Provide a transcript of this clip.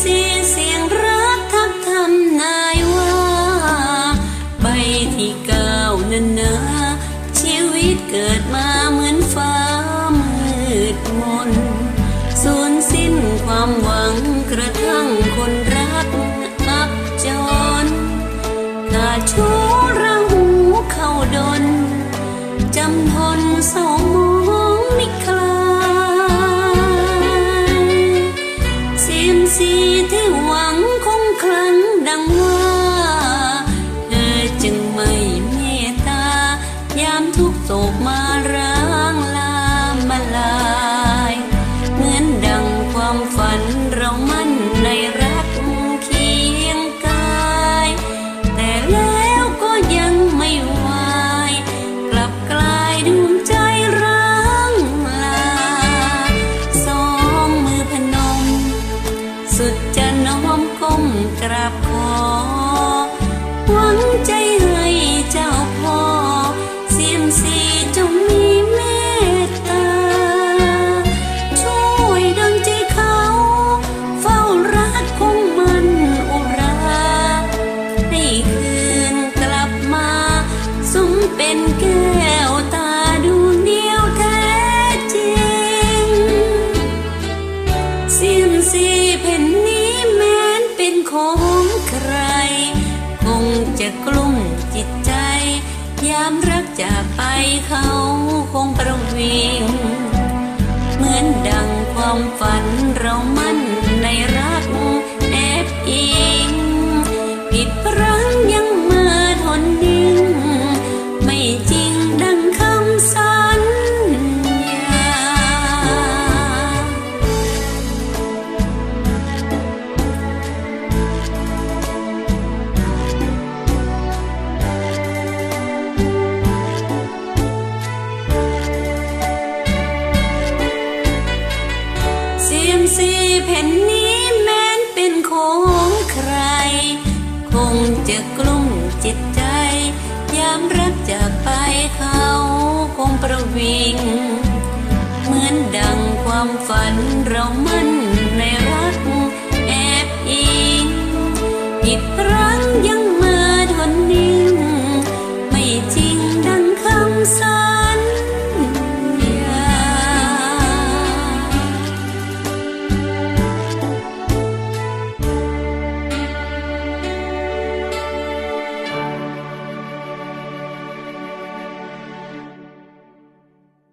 เสียงรักทักทำนายว่าไปที่ก้าวนั้ชีวิตเกิดมาเหมือนฟ้ามืดมนสูญสิ้นความหวัง see กลุ้มจิตใจ ยามรักจากไปเขาคงประ แผ่นนี้แม้นเป็นของใคร คงจะกลุ้มจิตใจ ยามรักจากไปเขาคงประวิง เหมือนดังความฝันเรา